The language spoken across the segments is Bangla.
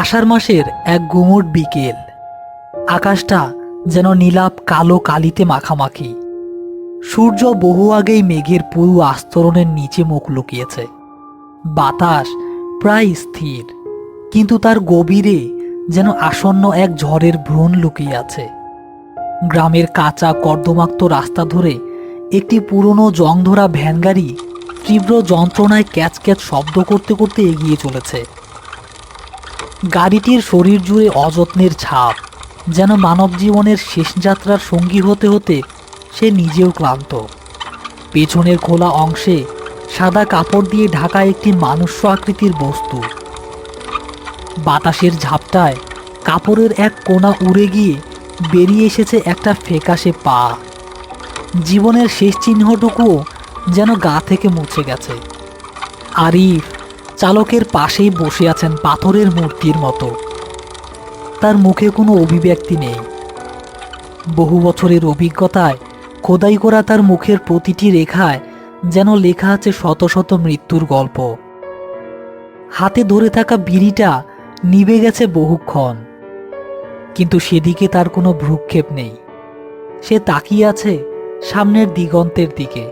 আষাঢ় মাসের এক গুমোট বিকেল। আকাশটা যেন নীলাপ কালো কালিতে মাখামাখি। সূর্য বহু আগেই মেঘের পুরু আস্তরণের নিচে মুখ লুকিয়েছে। বাতাস প্রায় স্থির, কিন্তু তার গভীরে যেন আসন্ন এক ঝড়ের ভ্রণ লুকিয়ে আছে। গ্রামের কাঁচা কর্দমাক্ত রাস্তা ধরে একটি পুরনো জংধরা ভ্যানগাড়ি তীব্র যন্ত্রণায় ক্যাচ ক্যাচ শব্দ করতে করতে এগিয়ে চলেছে। গাড়িটির শরীর জুড়ে অযত্নের ছাপ, যেন মানব জীবনের শেষ যাত্রার সঙ্গী হতে হতে সে নিজেও ক্লান্ত। পেছনের খোলা অংশে সাদা কাপড় দিয়ে ঢাকা একটি মানুষ্য আকৃতির বস্তু। বাতাসের ঝাপটায় কাপড়ের এক কোণা উড়ে গিয়ে বেরিয়ে এসেছে একটা ফেকাশে পা। জীবনের শেষ চিহ্নটুকুও যেন গা থেকে মুছে গেছে। আরিফ চালকের পাশেই বসে আছেন পাথরের মূর্তির মতো। তার মুখে কোনো অভিব্যক্তি নেই। বহু বছরের অভিজ্ঞতায় খোদাই করা তার মুখের প্রতিটি রেখায় যেন লেখা আছে শত শত মৃত্যুর গল্প। হাতে ধরে থাকা বিড়িটা নিভে গেছে বহুক্ষণ। কিন্তু সেদিকে তার কোনো ভ্রুক্ষেপ নেই। সে তাকিয়ে আছে সামনের দিগন্তের দিকে,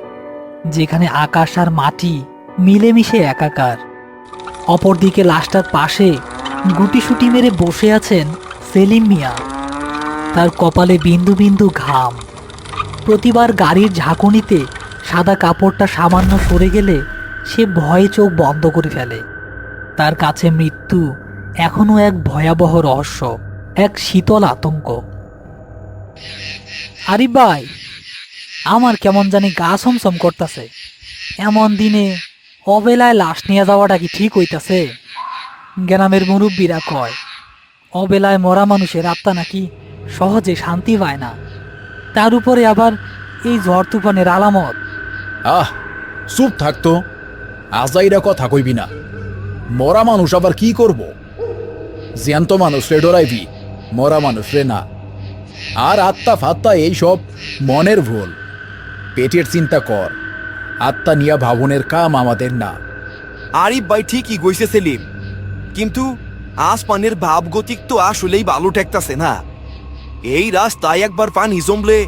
যেখানে আকাশ আর মাটি মিলেমিশে একাকার। অপরদিকে লাশটার পাশে গুটিসুটি মেরে বসে আছেন সেলিম মিয়া। তার কপালে বিন্দু বিন্দু ঘাম। প্রতিবার গাড়ির ঝাঁকুনিতে সাদা কাপড়টা সামান্য সরে গেলে সে ভয়ে চোখ বন্ধ করে ফেলে। তার কাছে মৃত্যু এখনও এক ভয়াবহ রহস্য, এক শীতল আতঙ্ক। আরিফ ভাই, আমার কেমন জানি গা সমসম করতেছে। এমন দিনে অবেলায় লাশ নিয়ে যাওয়াটা কি ঠিক হইতাছে? গ্রামের মুরব্বীরা কয়, অবেলায় মরা মানুষের আত্মা নাকি সহজে শান্তি পায় না। তার উপরে আবার এই ঝড় তুফানের আলামত। আহ, চুপ থাকতো আজাইরা কথা কইবি না। মরা মানুষ আবার কি করব? জ্যান্ত মানুষ রে ডরাইবি, মরা মানুষ রে না। আর আত্মা ফাত্তা এইসব মনের ভুল। পেটের চিন্তা কর। আত্মা নিয়া ভাবনের কাম আমাদের না। আরিফ ভাই ঠিকই গইছে সেলিম। কিন্তু আসমানের ভাব গতিক তো আসলেই ভালো ঠেকতাছে না। এই রাস্তায় একবার পানি জমলে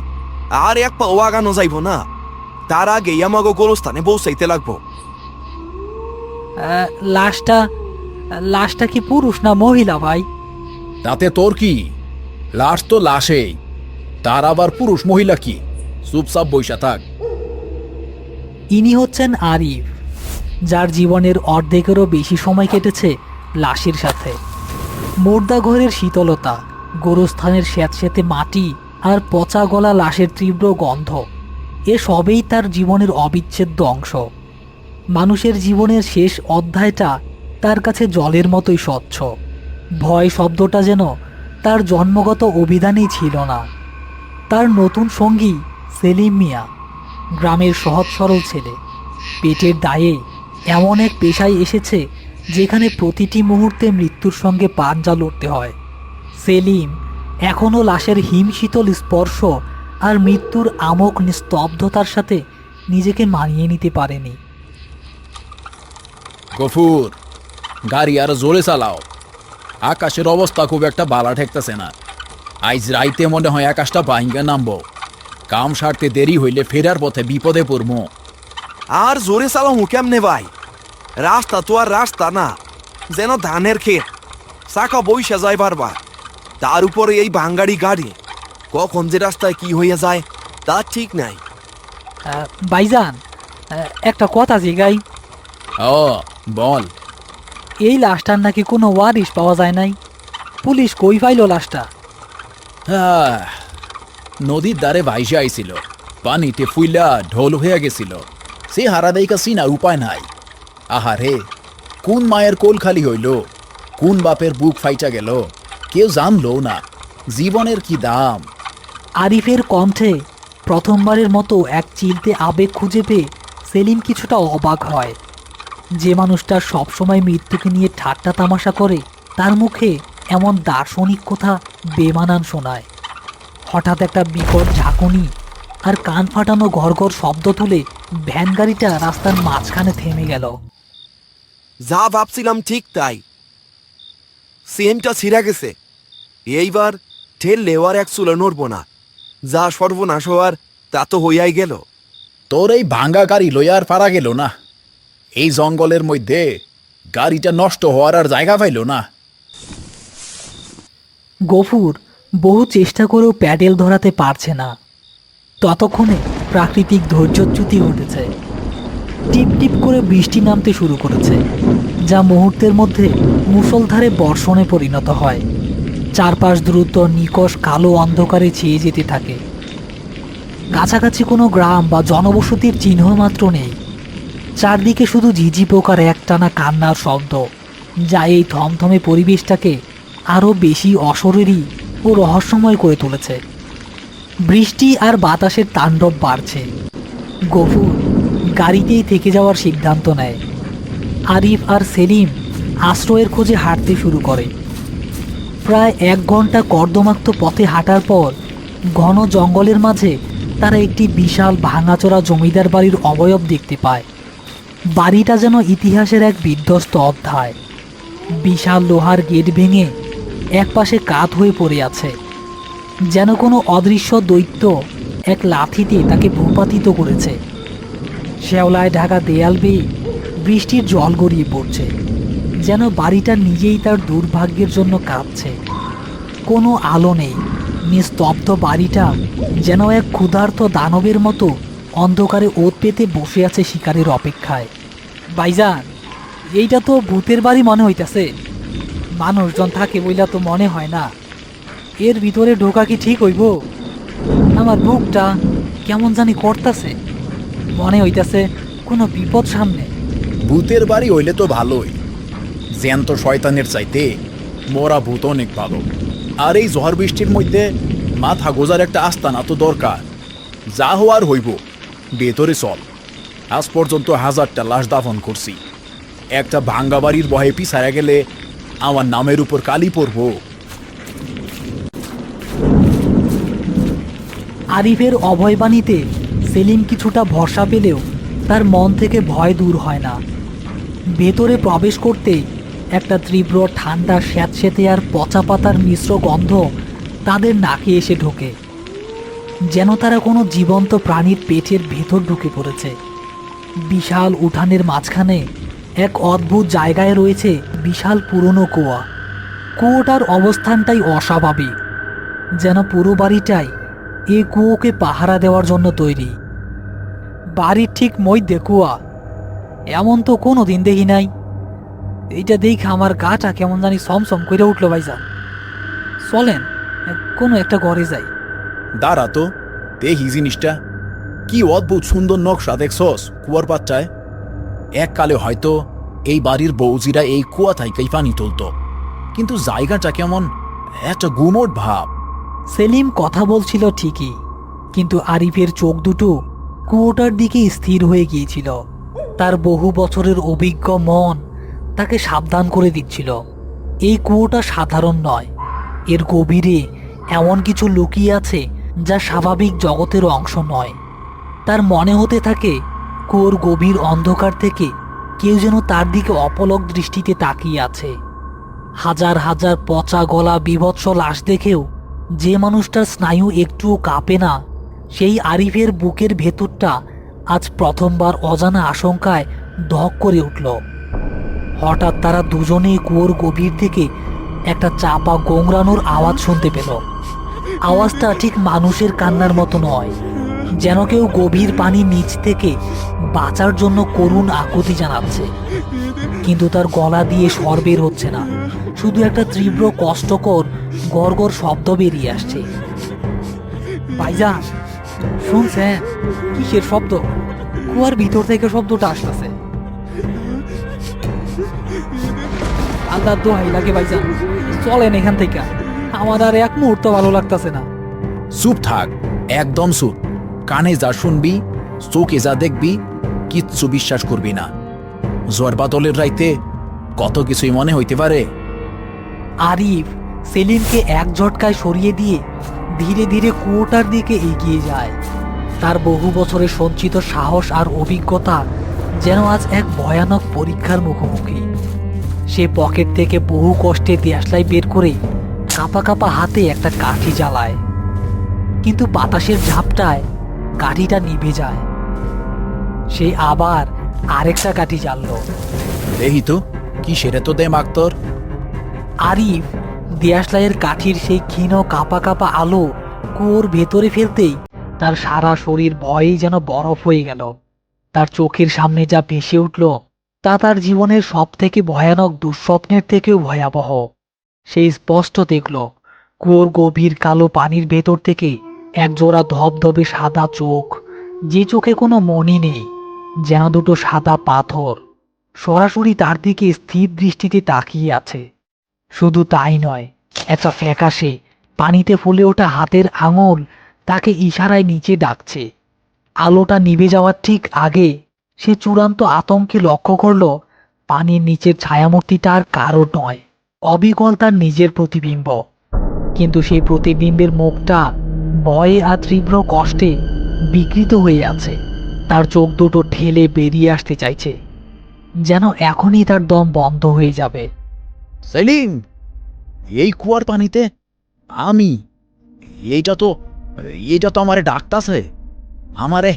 আর এক পা আগানো যাইব না। তার আগে আমাগো গোরস্থানে পৌঁছাইতে লাগবো। লাশটা লাশটা কি পুরুষ না মহিলা ভাই? তাতে তোর কি? লাশ তো লাশেই। তার আবার পুরুষ মহিলা কি? চুপচাপ বৈশা থাক। ইনি হচ্ছেন আরিফ, যার জীবনের অর্ধেকেরও বেশি সময় কেটেছে লাশের সাথে। মোর্দা ঘরের শীতলতা, গোরস্থানের স্যাঁতস্যাঁতে মাটি আর পচা গলা লাশের তীব্র গন্ধ, এ সবেই তার জীবনের অবিচ্ছেদ্য অংশ। মানুষের জীবনের শেষ অধ্যায়টা তার কাছে জলের মতোই স্বচ্ছ। ভয় শব্দটা যেন তার জন্মগত অভিধানেই ছিল না। তার নতুন সঙ্গী সেলিম মিয়া। গ্রামের সহজ সরল ছেলে। পেটের দায়ে এমন এক পেশায় এসেছে যেখানে প্রতিটি মুহূর্তে মৃত্যুর সঙ্গে পাঞ্জা লড়তে হয়। সেলিম এখনও লাশের হিমশীতল স্পর্শ আর মৃত্যুর আমক নিস্তব্ধতার সাথে নিজেকে মানিয়ে নিতে পারেনি। গফুর, গাড়ি আর জোরে চালাও। আকাশের অবস্থা খুব একটা বালা ঠেকতেছে না। আইজ রাইতে মনে হয় আকাশটা বাইঙ্গা নামবো। কাম সারতে দেরি হইলে ফেরার পথে বিপদে পড়মো। আর জোরে চালামু কেমনে ভাই? রাস্তা তো আর রাস্তা না যেন ধানের ক্ষেত। চাকা বইসা যায় বারবার। তার উপরে এই ভাঙ্গাড়ি গাড়ি কখন যে রাস্তায় কি হইয়া যায় তা ঠিক নাই। ভাইজান আহ, একটা কথা জিগাই। ও বল। এই লাশটার নাকি কোনো ওয়ারিশ পাওয়া যায় নাই? পুলিশ কই পাইল লাশটা? আহ, নদীর দ্বারে ভাইসে আইছিল। পানিতে ফুইলা ঢোল হইয়া গেছিল। সে হারা দেইকা চিনার উপায় নাই। আহারে, কোন মায়ের কোল খালি হইল? কোন বাপের বুক ফাইটা গেল? কেউ জানলো না। জীবনের কি দাম? আরিফের কণ্ঠে প্রথমবারের মতো এক চিলতে আবেগ খুঁজে পেয়ে সেলিম কিছুটা অবাক হয়। যে মানুষটা সবসময় মৃত্যুকে নিয়ে ঠাট্টা তামাশা করে, তার মুখে এমন দার্শনিক কথা বেমানান শোনায়। হঠাৎ একটা বিকট ঝাঁকুনি আর কান ফাটানো ঘর ঘর শব্দ তুলে ভ্যান গাড়িটা রাস্তার মাঝখানে থেমে গেল। যা ভাবছিলাম ঠিক তাই। সেনটা ছিঁড়া গেছে। এইবার ঠেল লেওয়ার এক চুলো নড়বো না। যা সর্বনাশ হওয়ার তা তো হইয়াই গেল। তোর এই ভাঙ্গা গাড়ি লইয়ার পারা গেল না। এই জঙ্গলের মধ্যে গাড়িটা নষ্ট হওয়ার আর জায়গা পাইল না। গফুর বহু চেষ্টা করেও প্যাডেল ধরাতে পারছে না। ততক্ষণে প্রাকৃতিক ধৈর্যচ্যুতি ঘটেছে। টিপ টিপ করে বৃষ্টি নামতে শুরু করেছে, যা মুহূর্তের মধ্যে মুষলধারে বর্ষণে পরিণত হয়। চারপাশ দ্রুত নিকশ কালো অন্ধকারে ছেয়ে যেতে থাকে। কাছাকাছি কোনো গ্রাম বা জনবসতির চিহ্ন মাত্র নেই। চারদিকে শুধু ঝিঝি পোকার একটানা কান্নার শব্দ, যা এই থমথমে পরিবেশটাকে আরও বেশি অশরীরী ও রহস্যময় করে তুলেছে। বৃষ্টি আর বাতাসের তাণ্ডব বাড়ছে। গফুর গাড়িতেই থেকে যাওয়ার সিদ্ধান্ত নেয়। আরিফ আর সেলিম আশ্রয়ের খোঁজে হাঁটতে শুরু করে। প্রায় এক ঘণ্টা কর্দমাক্ত পথে হাঁটার পর ঘন জঙ্গলের মাঝে তারা একটি বিশাল ভাঙাচোরা জমিদার বাড়ির অবয়ব দেখতে পায়। বাড়িটা যেন ইতিহাসের এক বিধ্বস্ত অধ্যায়। বিশাল লোহার গেট ভেঙে একপাশে কাত হয়ে পড়ে আছে। যেন কোনো অদৃশ্য দৈত্য এক লাথিতে তাকে ভূপাতিত করেছে। শ্যাওলায় ঢাকা দেয়াল বেয়ে বৃষ্টির জল গড়িয়ে পড়ছে। যেন বাড়িটা নিজেই তার দুর্ভাগ্যের জন্য কাঁদছে কোনো আলো নেই। নিস্তব্ধ বাড়িটা যেন এক ক্ষুধার্ত দানবের মতো অন্ধকারে ওত পেতে বসে আছে শিকারের অপেক্ষায়। বাইজান এইটা তো ভূতের বাড়ি মনে হইতাছে। মানুষজন থাকে বইলা তো মনে হয় না। এর ভিতরে ঢোকা কি ঠিক হইব? আমার বুকটা কেমন জানি করতাছে। মনে হইতাছে কোনো বিপদ সামনে। ভূতের বাড়ি হইলে তো ভালোই। জ্যান্ত শয়তানের চাইতে মরা ভূত অনেক ভালো। আর এই ঝড় বৃষ্টির মধ্যে মাথা গোজার একটা আস্তানা তো দরকার। যা হওয়ার হইব, ভেতরে চল। আজ পর্যন্ত হাজারটা লাশ দাফন করছি। একটা ভাঙ্গা বাড়ির বহে পিছায়া গেলে আমার নামের উপর কালি পড়ব আরিফের অভয়বাণীতে সেলিম কিছুটা ভরসা পেলেও তার মন থেকে ভয় দূর হয় না। ভেতরে প্রবেশ করতেই একটা তীব্র ঠান্ডা স্যাঁতস্যাঁতে আর পচা পাতার মিশ্র গন্ধ তাদের নাকে এসে ঢোকে। যেন তারা কোনো জীবন্ত প্রাণীর পেটের ভেতর ঢুকে পড়েছে। বিশাল উঠানের মাঝখানে এক অদ্ভুত জায়গায় রয়েছে বিশাল পুরনো কুয়া। কুয়োটার অবস্থানটাই অস্বাভাবিক। যেন পুরো বাড়িটাই এই কুয়োকে পাহারা দেওয়ার জন্য তৈরি। বাড়ির ঠিক মই কুয়া। এমন তো কোনো দিন দেখি নাই। এইটা দেখে আমার গাটা কেমন জানি সমসম করে উঠল ভাইজান। চলেন, কোনো একটা ঘরে যাই। দাঁড়া তো, দেখি জিনিসটা। কি অদ্ভুত সুন্দর নকশা দেখছস কুয়ার পাত্রায় এককালে হয়তো এই বাড়ির বৌজিরা এই কুয়া থাইকেই পানি তুলতো। কিন্তু জায়গাটা কেমন একটা গুমোট ভাব। সেলিম কথা বলছিল ঠিকই, কিন্তু আরিফের চোখ দুটো কুয়োটার দিকে স্থির হয়ে গিয়েছিল। তার বহু বছরের অভিজ্ঞ মন তাকে সাবধান করে দিচ্ছিল। এই কুয়োটা সাধারণ নয়, এর গভীরে এমন কিছু লুকিয়ে আছে যা স্বাভাবিক জগতের অংশ নয়। তার মনে হতে থাকে কুয়োর গভীর অন্ধকার থেকে কেউ যেন তার দিকে অপলক দৃষ্টিতে তাকিয়ে আছে। হাজার হাজার পচা গলা বিভৎস লাশ দেখেও যে মানুষটার স্নায়ু একটুও কাঁপে না, সেই আরিফের বুকের ভেতরটা আজ প্রথমবার অজানা আশঙ্কায় ধক করে উঠল। হঠাৎ তারা দুজনেই কুয়োর গভীর থেকে একটা চাপা গোংরানোর আওয়াজ শুনতে পেল। আওয়াজটা ঠিক মানুষের কান্নার মতো নয়, যেন কেউ গভীর পানি নিচ থেকে বাঁচার জন্য করুণ আকুতি জানাচ্ছে। কিন্তু তার গলা দিয়ে স্বর বের হচ্ছে না। শুধু একটা তীব্র কষ্টকর, গড়গড় শব্দ বেরিয়ে আসছে। ভাইজান, শুনছেন? কিসের শব্দ? কুয়ার ভিতর থেকে শব্দটা আসতেছে। আল্লাহ দোহাই লাগে ভাইজান। চলেন এখান থেকে। আমার আর এক মুহূর্ত ভালো লাগতেছে না। চুপ থাক, একদম চুপ। কানে যা শুনবি চোখে যা দেখবি, কিচ্ছু বিশ্বাস করবি না। জোয়ার বাদলের রাইতে কত কিছুই মনে হইতে পারে। আরিফ সেলিমকে এক ঝটকায় সরিয়ে দিয়ে ধীরে ধীরে কুয়োটার দিকে এগিয়ে যায়। তার বহু বছরের সঞ্চিত সাহস আর অভিজ্ঞতা যেন আজ এক ভয়ানক পরীক্ষার মুখোমুখি। সে পকেট থেকে বহু কষ্টে দেশলাই বের করে কাঁপা কাঁপা হাতে একটা কাঠি জ্বালায়। কিন্তু বাতাসের ঝাপটায় কাঠিটা নিভে যায়। সে আবার আরেকটা কাঠি জ্বাললো। দেখি তো কি সেরে তো দে মাক্তর। আরিফ দেয়াশলাইয়ের কাঠির সেই ক্ষীণ কাপা কাপা আলো কুয়োর ভেতরে ফেলতেই তার সারা শরীর ভয়েই যেন বরফ হয়ে গেল। তার চোখের সামনে যা ভেসে উঠল তা তার জীবনের সব থেকে ভয়ানক দুঃস্বপ্নের থেকেও ভয়াবহ। সে স্পষ্ট দেখল কুয়োর গভীর কালো পানির ভেতর থেকে একজোড়া ধবধবে সাদা চোখ যে চোখে কোনো মনই নেই। যেন দুটো সাদা পাথর সরাসরি তার দিকে স্থির দৃষ্টিতে তাকিয়ে আছে। শুধু তাই নয় একটা ফ্যাকাশে, পানিতে ফুলে ওঠা হাতের আঙুল তাকে ইশারায় নিচে ডাকছে। আলোটা নিভে যাওয়ার ঠিক আগে সে চূড়ান্ত আতঙ্কে লক্ষ্য করল, পানির নিচের ছায়ামূর্তিটা আর কারও নয়, অবিকল তার নিজের প্রতিবিম্ব। কিন্তু সেই প্রতিবিম্বের মুখটা ভয়ে আর তীব্র কষ্টে বিকৃত হয়ে আছে। তার চোখ দুটো ঠেলে বেরিয়ে আসতে চাইছে যেন এখনই তার দম বন্ধ হয়ে যাবে। সেলিম এই কুয়ার পানিতে আমি এইটা তো এইটা তো আমারে ডাকতাছে আমারে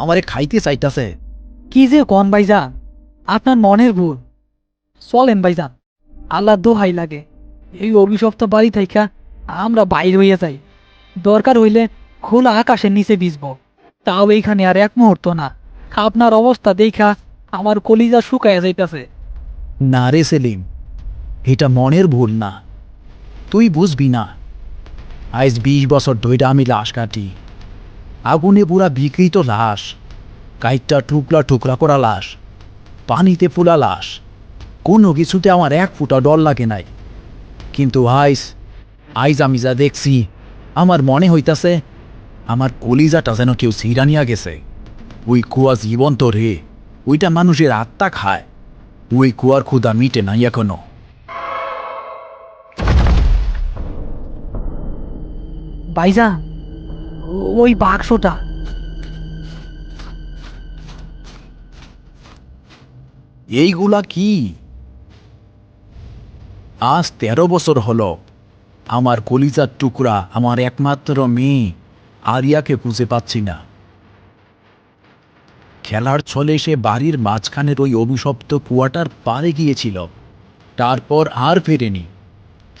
আমারে খাইতে চাইতাছে। কি যে কন ভাইজান আপনার মনের ভুল। চলেন ভাইজান আল্লাহ দোহাই লাগে এই অভিশপ্ত বাড়ি থাইকা আমরা বাইর হইয়া যাই। দরকার হইলে খোলা আকাশের নিচে ভিজব। তাও এইখানে আর এক মুহূর্ত না। আপনার অবস্থা দেখা আমার কলিজা শুকাইয়া যাইতাছে। না রে সেলিম, এটা মনের ভুল না। তুই বুঝবি না, আজ বিশ বছর ধইরা আমি লাশ কাটি। আগুনে পুরা বিকৃত লাশ, কাইটটা টুকরা টুকরা করা লাশ, পানিতে ফুলা লাশ, কোনো কিছুতে আমার এক ফুটা ডর লাগে নাই। কিন্তু আইস আইজ আমি যা দেখছি, আমার মনে হইতাছে আমার কলিজাটা যেন কেউ সিরানিয়া গেছে। ওই কুয়া জীবন্ত রে ওইটা মানুষের আত্মা খায়। ওই কুয়ার ক্ষুদা মিটে নাই এখনও। ভাইজান ওই বাক্সটা। এইগুলা কি? আজ তেরো বছর হলো। আমার কলিজার টুকরা আমার একমাত্র মেয়ে। আরিয়াকে খুঁজে পাচ্ছি না। খেলার ছলে সে বাড়ির মাঝখানের ওই অভিশপ্ত কুয়াটার পারে গিয়েছিল। তারপর আর ফেরেনি।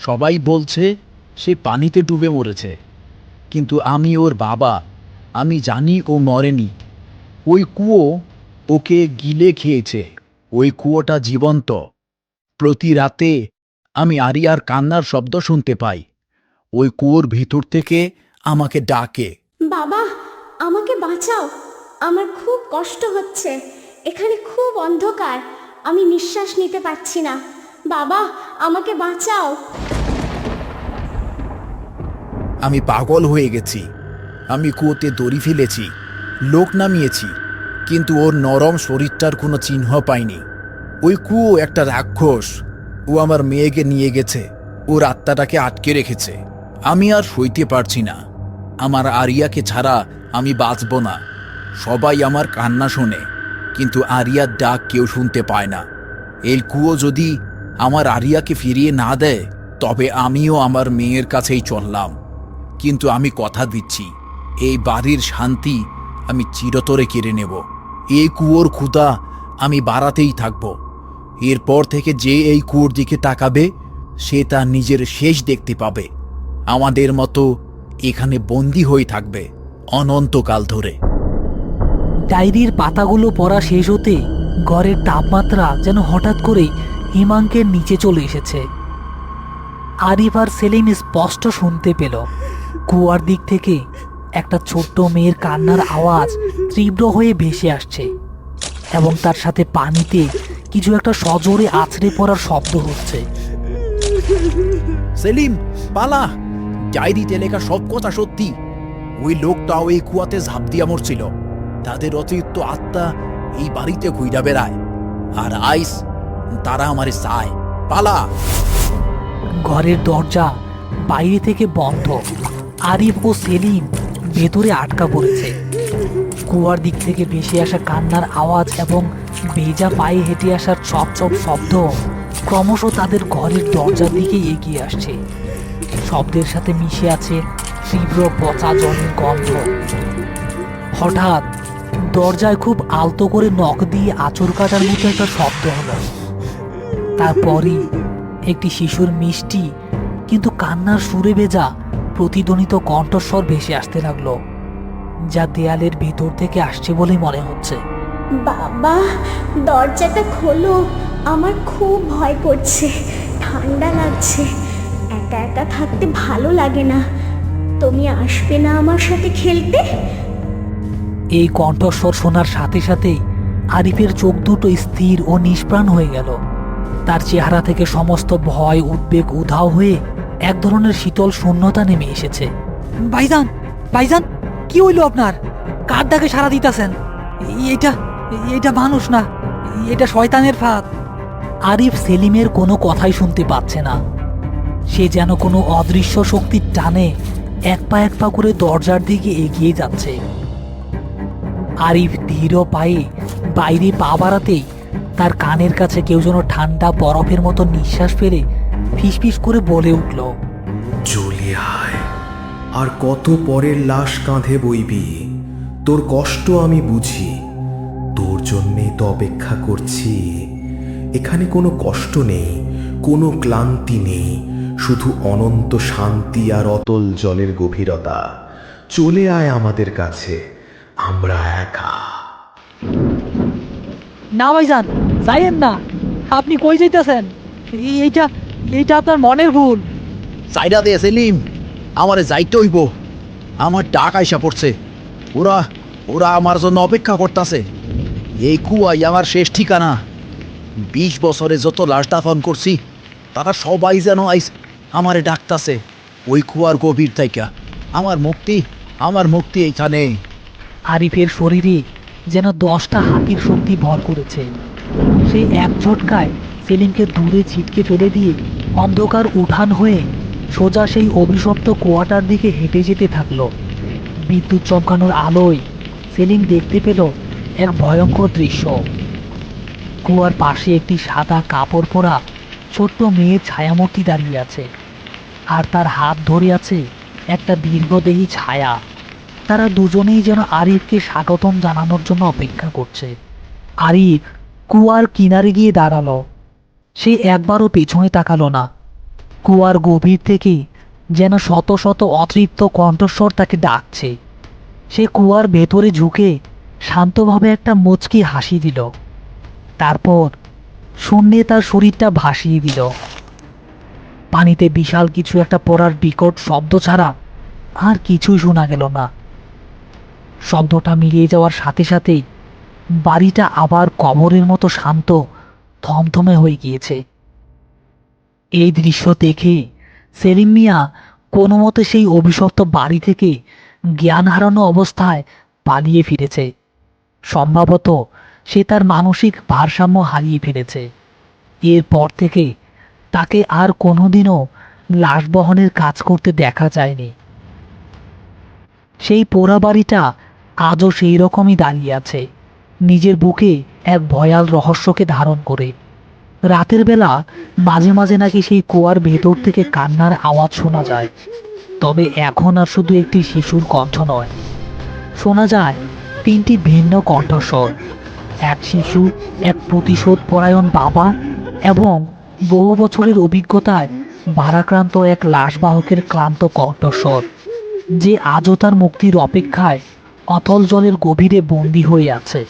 সবাই বলছে, সে পানিতে ডুবে মরেছে। কিন্তু আমি ওর বাবা, আমি জানি ও মরেনি। ওই কুয়ো ওকে গিলে খেয়েছে। ওই কুয়োটা জীবন্ত। প্রতি রাতে আমি আরিয়ার কান্নার শব্দ শুনতে পাই। ওই কুয়োর ভিতর থেকে আমাকে ডাকে। বাবা আমাকে বাঁচাও। আমার খুব কষ্ট হচ্ছে। এখানে খুব অন্ধকার। আমি নিঃশ্বাস নিতে পারছি না। বাবা আমাকে বাঁচাও। আমি পাগল হয়ে গেছি। আমি কুয়োতে দড়ি ফেলেছি লোক নামিয়েছি কিন্তু ওর নরম শরীরটার কোনো চিহ্ন পাইনি। ওই কুয়ো একটা রাক্ষস ও আমার মেয়েকে নিয়ে গেছে। ওর আত্মাটাকে আটকে রেখেছে। আমি আর সইতে পারছি না। আমার আরিয়াকে ছাড়া আমি বাঁচব না। সবাই আমার কান্না শোনে, কিন্তু আরিয়ার ডাক কেউ শুনতে পায় না। এই কুয়ো যদি আমার আরিয়াকে ফিরিয়ে না দেয়, তবে আমিও আমার মেয়ের কাছেই চললাম। কিন্তু আমি কথা দিচ্ছি, এই বাড়ির শান্তি আমি চিরতরে কেড়ে নেব। এই কুয়োর ক্ষুদা আমি বাড়াতেই থাকব। এরপর থেকে যে এই কুয়োর দিকে তাকাবে, সে তার নিজের শেষ দেখতে পাবে। আমাদের মতো এখানে বন্দি হয়ে থাকবে অনন্তকাল ধরে। ডায়েরির পাতাগুলো পড়া শেষ হতে ঘরের তাপমাত্রা যেন হঠাৎ করেই হিমাঙ্কের নিচে চলে এসেছে। আরিফ আর সেলিম স্পষ্ট শুনতে পেল। কুয়ার দিক থেকে একটা ছোট্ট মেয়ের কান্নার আওয়াজ তীব্র হয়ে ভেসে আসছে এবং তার সাথে পানিতে কিছু একটা সজোরে আছড়ে পড়ার শব্দ হচ্ছে। সেলিম পালা! ডায়েরিতে লেখা সব কথা সত্যি। ওই লোকটাও এই কুয়াতে ঝাঁপ দিয়া মরছিল। তাদের অতিরিক্ত আত্মা এই বাড়িতে ঘুইরা বেড়ায়। আর আইস, তারা আমারে চায়। পালা! ঘরের দরজা বাইরে থেকে বন্ধ। আরিফ ও সেলিম ভেতরে আটকা পড়েছে। কুয়ার দিক থেকে ভেসে আসা কান্নার আওয়াজ এবং ভেজা পায়ে হেঁটে আসার চপ চপ শব্দ ক্রমশ তাদের ঘরের দরজার দিকে এগিয়ে আসছে। শব্দের সাথে মিশে আছে তীব্র পচা জলের গন্ধ। হঠাৎ দরজায় খুব আলতো করে নখ দিয়ে আঁচড় কাটার মতো একটা শব্দ হলো। তারপরই একটি শিশুর মিষ্টি, কিন্তু কান্নার সুরে ভেজা প্রতিধ্বনিত কণ্ঠস্বর ভেসে আসতে লাগল, যা দেয়ালের ভিতর থেকে আসছে বলেই মনে হচ্ছে। বাবা, দরজাটা খোলো, আমার খুব ভয় করছে, ঠান্ডা লাগছে। একা একা থাকতে ভালো লাগে না। তুমি আসবে না আমার সাথে খেলতে? এই কণ্ঠস্বর শোনার সাথে সাথেই আরিফের চোখ দুটো স্থির ও নিষ্প্রাণ হয়ে গেল। তার চেহারা থেকে সমস্ত ভয় উদ্বেগ উধাও হয়ে এক ধরনের শীতল শূন্যতা নেমে এসেছে। ভাইজান ভাইজান কি হইল আপনার? কার ডাকে সারা দিতেছেন? এটা এটা মানুষ না এটা শয়তানের ফাঁদ। আরিফ সেলিমের কোনো কথাই শুনতে পাচ্ছে না। সে যেন কোনো অদৃশ্য শক্তির টানে, এক পা এক পা করে দরজার দিকে এগিয়ে যাচ্ছে। আরিফ ধীর পায়ে বাইরে পা বাড়াতেই তার কানের কাছে কেউ যেন ঠান্ডা বরফের মতো নিঃশ্বাস ফেলে ফিসফিস করে বলে উঠল চলে আয় আর কত পরের লাশ কাঁধে বইবি? তোর কষ্ট আমি বুঝি, তোর জন্যেই তো অপেক্ষা করছি। এখানে কোনো কষ্ট নেই, কোনো ক্লান্তি নেই শুধু অনন্ত শান্তি আর অতল জলের গভীরতা। চলে আয় আমাদের কাছে আমরা একা। না ভাইজান যাইয়েন না। আপনি কই যাইতেছেন? এইটা এইটা আপনার মনের ভুল। সাইডা দে সেলিম। আমারে যাইতে হইব। আমার ডাক আইসা পড়ছে। ওরা ওরা আমার জন্য অপেক্ষা করতেছে। এই কুয়াই আমার শেষ ঠিকানা। বিশ বছরে যত লাশ দাফন করছি তারা সবাই যেন আইস আমারে ডাকতাছে, ওই কুয়ার গভীর থাইকা। আমার মুক্তি আমার মুক্তি এইখানে। আরিফের শরীরে যেন দশটা হাতির শক্তি ভর করেছে। সে এক ঝটকায় সেলিমকে দূরে ছিটকে ফেলে দিয়ে অন্ধকার উঠান হয়ে সোজা সেই অভিশপ্ত কুয়াটার দিকে হেঁটে যেতে থাকল। বিদ্যুৎ চমকানোর আলোয় সেলিম দেখতে পেল এক ভয়ঙ্কর দৃশ্য। কুয়ার পাশে একটি সাদা কাপড় পরা ছোট্ট মেয়ের ছায়ামূর্তি দাঁড়িয়ে আছে। আর তার হাত ধরে আছে একটা দীর্ঘদেহী ছায়া। তারা দুজনেই যেন আরিফকে স্বাগতম জানানোর জন্য অপেক্ষা করছে। আরিফ কুয়ার কিনারে গিয়ে দাঁড়াল। সে একবারও পেছনে তাকালো না। কুয়ার গভীর থেকে যেন শত শত অতৃপ্ত কণ্ঠস্বর তাকে ডাকছে। সে কুয়ার ভেতরে ঝুঁকে শান্তভাবে একটা মুচকি হাসি দিল। তারপর শূন্যে তার শরীরটা ভাসিয়ে দিল। পানিতে বিশাল কিছু একটা পড়ার বিকট শব্দ ছাড়া আর কিছুই শোনা গেল না। শব্দটা মিলিয়ে যাওয়ার সাথে সাথেই বাড়িটা আবার কবরের মতো শান্ত, থমথমে হয়ে গিয়েছে। এই দৃশ্য দেখে সেলিম মিয়া কোনো মতে সেই অভিশপ্ত বাড়ি থেকে জ্ঞান হারানো অবস্থায় পালিয়ে ফিরেছে। সম্ভবত সে তার মানসিক ভারসাম্য হারিয়ে ফেলেছে। এরপর থেকে তাকে আর কোনোদিনও লাশ বহনের কাজ করতে দেখা যায়নি। সেই পোড়া বাড়িটা আজও সেই রকমই দাঁড়িয়ে আছে, নিজের বুকে এক ভয়াল রহস্যকে ধারণ করে। রাতের বেলা মাঝে মাঝে নাকি সেই কুয়ার ভেতর থেকে কান্নার আওয়াজ শোনা যায়, তবে এখন আর শুধু একটি শিশুর কণ্ঠ নয়। শোনা যায় তিনটি ভিন্ন কণ্ঠস্বর, এক শিশু, এক প্রতিশোধ পরায়ণ বাবা এবং বহু বছরের অভিজ্ঞতায় ভারাক্রান্ত এক লাশবাহকের ক্লান্ত কণ্ঠস্বর, যে আজও তার মুক্তির অপেক্ষায় অতল জলের গভীরে বন্দী হয়ে আছে।